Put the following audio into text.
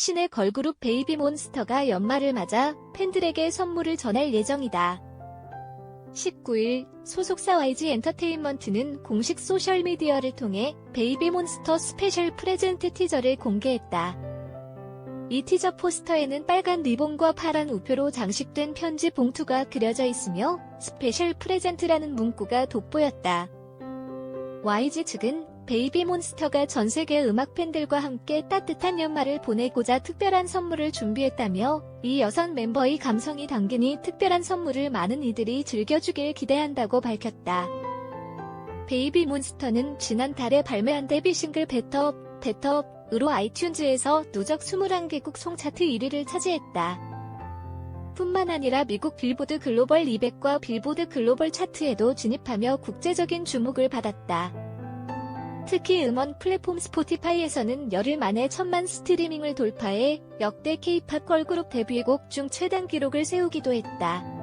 신의 걸그룹 베이비몬스터가 연말을 맞아 팬들에게 선물을 전할 예정이다. 19일 소속사 YG 엔터테인먼트는 공식 소셜미디어를 통해 베이비몬스터 스페셜 프레젠트 티저를 공개했다. 이 티저 포스터에는 빨간 리본과 파란 우표로 장식된 편지 봉투가 그려져 있으며 스페셜 프레젠트라는 문구가 돋보였다. YG 측은 베이비몬스터가 전 세계 음악 팬들과 함께 따뜻한 연말을 보내고자 특별한 선물을 준비했다며 이 여성 멤버의 감성이 이 특별한 선물을 많은 이들이 즐겨주길 기대한다고 밝혔다. 베이비몬스터는 지난달에 발매한 데뷔 싱글 베터업, 베터업으로 아이튠즈에서 누적 21개국 송차트 1위를 차지했다. 뿐만 아니라 미국 빌보드 글로벌 200과 빌보드 글로벌 차트에도 진입하며 국제적인 주목을 받았다. 특히 음원 플랫폼 스포티파이에서는 열흘 만에 천만 스트리밍을 돌파해 역대 K-팝 걸그룹 데뷔곡 중 최단 기록을 세우기도 했다.